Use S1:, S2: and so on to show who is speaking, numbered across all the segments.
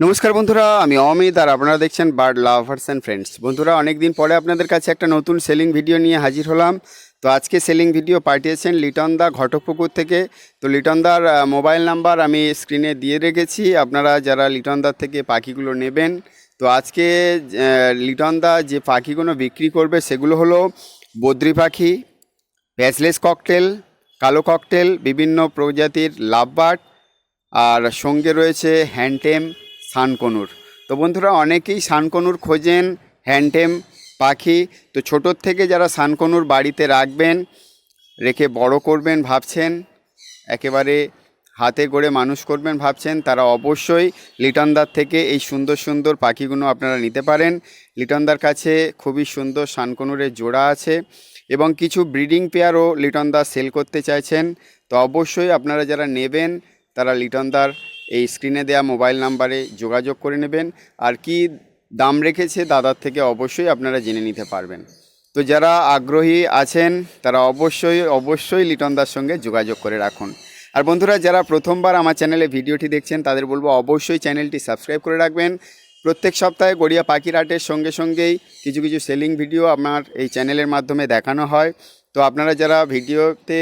S1: নমস্কার বন্ধুরা আমি অমিত আর আপনারা দেখছেন বার্ড লাভার্স অ্যান্ড ফ্রেন্ডস বন্ধুরা অনেক দিন পরে আপনাদের কাছে একটা নতুন সেলিং ভিডিও নিয়ে হাজির হলাম। তো আজকে সেলিং ভিডিও পাঠিয়েছেন লিটন দা ঘটকপুকুর থেকে। তো লিটন দার মোবাইল নাম্বার আমি স্ক্রিনে দিয়ে রেখেছি। আপনারা যারা লিটন দার থেকে পাখিগুলো নেবেন তো আজকে আহ, লিটন দা যে পাখিগুলো বিক্রি করবে সেগুলো হলো বদ্রি পাখি প্যাচলেস ককটেল কালো ককটেল বিভিন্ন প্রজাতির লাভবার্ড আর সঙ্গে রয়েছে হ্যান্ডটেম সানকনুর। তো বন্ধুরা, অনেকেই সানকনুর খোঁজেন হ্যান্ডেম পাখি। তো ছোটোর থেকে যারা সানকনুর বাড়িতে রাখবেন, রেখে বড় করবেন ভাবছেন, একেবারে হাতে গড়ে মানুষ করবেন ভাবছেন, তারা অবশ্যই লিটনদার থেকে এই সুন্দর সুন্দর পাখিগুলো আপনারা নিতে পারেন। লিটনদার কাছে খুবই সুন্দর সানকনুরের জোড়া আছে এবং কিছু ব্রিডিং পেয়ারও লিটনদা সেল করতে চাইছেন। তো অবশ্যই আপনারা যারা নেবেন, তারা লিটনদার এই স্ক্রিনে দেওয়া মোবাইল নাম্বারে যোগাযোগ করে নেবেন। আর কি দাম রেখেছে দাদার থেকে অবশ্যই আপনারা জেনে নিতে পারবেন। তো যারা আগ্রহী আছেন, তারা অবশ্যই অবশ্যই লিটনদার সঙ্গে যোগাযোগ করে রাখুন। আর বন্ধুরা, যারা প্রথমবার আমার চ্যানেলে ভিডিওটি দেখছেন, তাদের বলব অবশ্যই চ্যানেলটি সাবস্ক্রাইব করে রাখবেন। প্রত্যেক সপ্তাহে গড়িয়া পাখির হাটের সঙ্গে সঙ্গেই কিছু কিছু সেলিং ভিডিও আমার এই চ্যানেলের মাধ্যমে দেখানো হয়। তো আপনারা যারা ভিডিওতে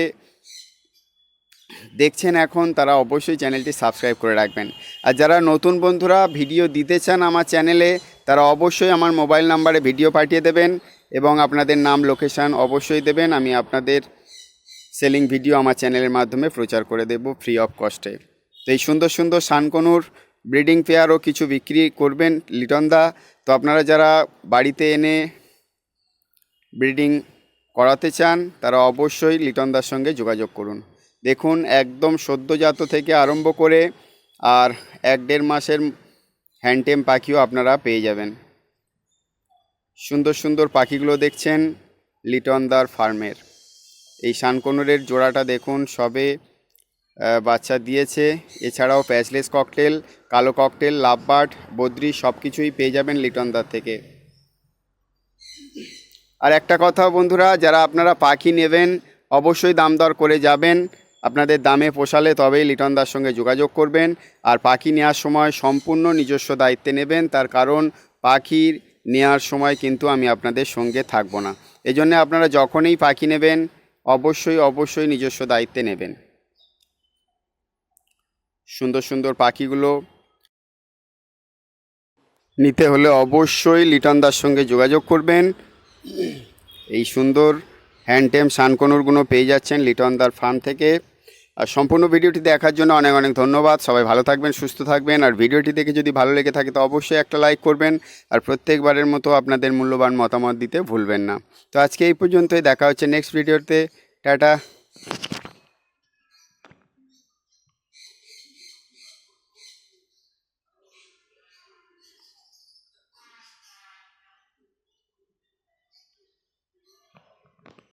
S1: দেখছেন এখন, তারা অবশ্যই চ্যানেলটি সাবস্ক্রাইব করে রাখবেন। আর যারা নতুন বন্ধুরা ভিডিও দিতে চান আমার চ্যানেলে, তারা অবশ্যই আমার মোবাইল নাম্বারে ভিডিও পাঠিয়ে দেবেন এবং আপনাদের নাম, লোকেশান অবশ্যই দেবেন। আমি আপনাদের সেলিং ভিডিও আমার চ্যানেলের মাধ্যমে প্রচার করে দেব ফ্রি অফ কস্টে তো এই সুন্দর সুন্দর শানকনুর ব্রিডিং পেয়ারও কিছু বিক্রি করবেন লিটনদা। তো আপনারা যারা বাড়িতে এনে ব্রিডিং করাতে চান, তারা অবশ্যই লিটনদার সঙ্গে যোগাযোগ করুন। দেখুন, একদম সদ্যজাত থেকে আরম্ভ করে আর এক দেড় মাসের হ্যান্ডটেম পাখিও আপনারা পেয়ে যাবেন। সুন্দর সুন্দর পাখিগুলো দেখছেন লিটনদার ফার্মের। এই শানকনুরের জোড়াটা দেখুন, সবে বাচ্চা দিয়েছে। এছাড়াও প্যাচলেস ককটেল, কালো ককটেল, লাভবার্ড, বদ্রি সব কিছুই পেয়ে যাবেন লিটনদার থেকে। আর একটা কথা বন্ধুরা, যারা আপনারা পাখি নেবেন, অবশ্যই দাম দর করে যাবেন। আপনাদের দামে পোষালে তবেই লিটন দার সঙ্গে যোগাযোগ করবেন আর পাখি নেওয়ার সময় সম্পূর্ণ নিজস্ব দায়িত্বে নেবেন, তার কারণ পাখির নেওয়ার সময় কিন্তু আমি আপনাদের সঙ্গে থাকব না। এই জন্যে আপনারা যখনই পাখি নেবেন, অবশ্যই অবশ্যই নিজস্ব দায়িত্বে নেবেন। সুন্দর সুন্দর পাখিগুলো নিতে হলে অবশ্যই লিটন দার সঙ্গে যোগাযোগ করবেন। এই সুন্দর হ্যান্ডটেম সানকনুরগুলো পেয়ে যাচ্ছেন লিটনদার ফার্ম থেকে। আর সম্পূর্ণ ভিডিওটি দেখার জন্য অনেক অনেক ধন্যবাদ। সবাই ভালো থাকবেন, সুস্থ থাকবেন। আর ভিডিওটি দেখে যদি ভালো লেগে থাকে, তো অবশ্যই একটা লাইক করবেন। আর প্রত্যেকবারের মতো আপনাদের মূল্যবান মতামত দিতে ভুলবেন না। তো আজকে এই পর্যন্তই। দেখা হচ্ছে নেক্সট ভিডিওতে। টাটা।